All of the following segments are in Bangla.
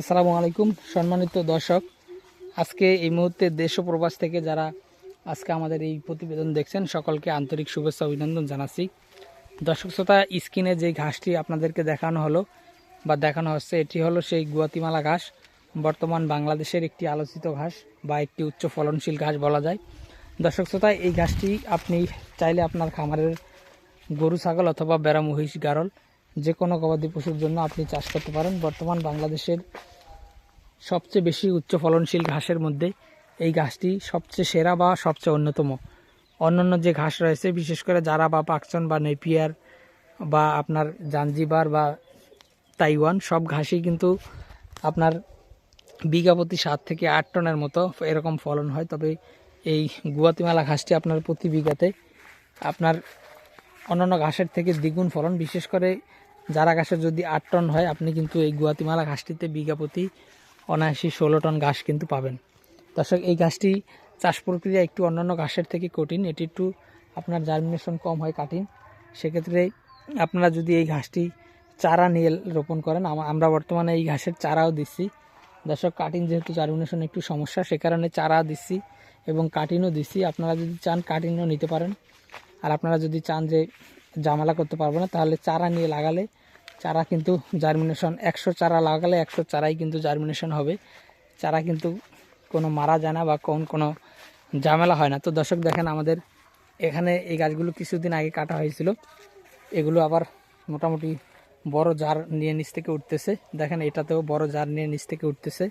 আসসালামু আলাইকুম, সম্মানিত দর্শক। আজকে এই মুহূর্তে দেশ ও প্রবাস থেকে যারা আজকে আমাদের এই প্রতিবেদন দেখছেন, সকলকে আন্তরিক শুভেচ্ছা অভিনন্দন জানাচ্ছি। দর্শক শ্রোতা, স্ক্রিনে যে ঘাসটি আপনাদেরকে দেখানো হলো বা দেখানো হচ্ছে, এটি হলো সেই গুয়াতিমালা ঘাস। বর্তমান বাংলাদেশের একটি আলোচিত ঘাস বা একটি উচ্চ ফলনশীল ঘাস বলা যায়। দর্শক শ্রোতা, এই ঘাসটি আপনি চাইলে আপনার খামারের গরু, ছাগল অথবা বেড়া মহিষ গারল যে কোনো গবাদি পশুর জন্য আপনি চাষ করতে পারেন। বর্তমান বাংলাদেশের সবচেয়ে বেশি উচ্চ ফলনশীল ঘাসের মধ্যে এই ঘাসটি সবচেয়ে সেরা বা সবচেয়ে অন্যতম। অন্যান্য যে ঘাস রয়েছে, বিশেষ করে জারা বা পাকচন বা নেপিয়ার বা আপনার জাঞ্জিবার বা তাইওয়ান, সব ঘাসই কিন্তু আপনার বিঘা প্রতি সাত থেকে আট টনের মতো এরকম ফলন হয়। তবে এই গুয়াতিমালা ঘাসটি আপনার প্রতি বিঘাতে আপনার অন্যান্য ঘাসের থেকে দ্বিগুণ ফলন, বিশেষ করে যারা ঘাসের যদি আট টন হয়, আপনি কিন্তু এই গুয়াতিমালা ঘাসটিতে বিঘা প্রতি অনায়াসি ষোলো টন ঘাস কিন্তু পাবেন। দর্শক, এই ঘাসটি চাষ প্রক্রিয়া একটু অন্যান্য ঘাসের থেকে কঠিন। এটি একটু আপনার জার্মিনেশন কম হয় কাঠিন সেক্ষেত্রে আপনারা যদি এই ঘাসটি চারা নিয়ে রোপণ করেন আমরা বর্তমানে এই ঘাসের চারাও দিচ্ছি। দর্শক কাটিং যেহেতু জার্মিনেশন একটু সমস্যা, সে কারণে চারা দিচ্ছি এবং কাটিনও দিচ্ছি। আপনারা যদি চান, কাটিনও নিতে পারেন। আর আপনারা যদি চান যে জামালা করতে পারব না, তাহলে চারা নিয়ে লাগালে চারা কিন্তু জার্মিনেশন একশো চারা লাগালে একশো চারাই কিন্তু জার্মিনেশন হবে। চারা কিন্তু কোনো মারা যায় না বা কোন, কোনো ঝামেলা হয় না। তো দর্শক দেখেন আমাদের এখানে এই গাছগুলো কিছুদিন আগে কাটা হয়েছিল। এগুলো আবার মোটামুটি বড় জার নিয়ে নিচ থেকে উঠতেছে। দেখেন এটাতেও বড় জার নিয়ে নিচ থেকে উঠতেছে।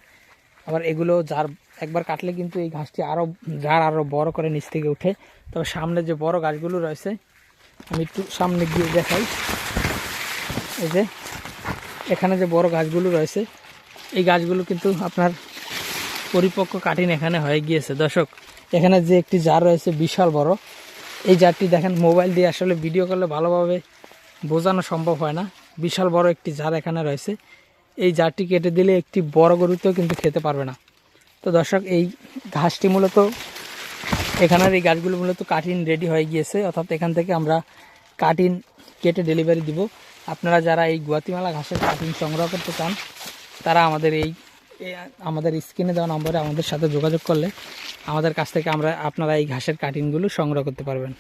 আবার এগুলো জার একবার কাটলে কিন্তু এই ঘাসটি আরও জার আরও বড় করে নিচ থেকে উঠে। তবে সামনে যে বড় গাছগুলো রয়েছে, আমি একটু সামনে গিয়ে দেখাই। এই যে, এখানে যে বড় গাছগুলো রয়েছে, এই গাছগুলো কিন্তু আপনার পরিপক্ক কাঠিন এখানে হয়ে গিয়েছে। দর্শক, এখানে যে একটি জার রয়েছে, বিশাল বড়। এই জারটি দেখেন, মোবাইল দিয়ে আসলে ভিডিও করলে ভালোভাবে বোঝানো সম্ভব হয় না। বিশাল বড় একটি জার এখানে রয়েছে। এই জারটি কেটে দিলে একটি বড় গরুতেও কিন্তু খেতে পারবে না। তো দর্শক, এই ঘাসটি মূলত, এখানের এই গাছগুলো মূলত কাটিন রেডি হয়ে গিয়েছে। অর্থাৎ এখান থেকে আমরা কাটিন কেটে ডেলিভারি দিব। আপনারা যারা এই গুয়াতিমালা ঘাসের কাটিং সংগ্রহ করতে চান, তারা আমাদের এই আমাদের স্ক্রিনে দেওয়া নম্বরে আমাদের সাথে যোগাযোগ করলে আমাদের কাছ থেকে আমরা আপনারা এই ঘাসের কাটিংগুলো সংগ্রহ করতে পারবেন।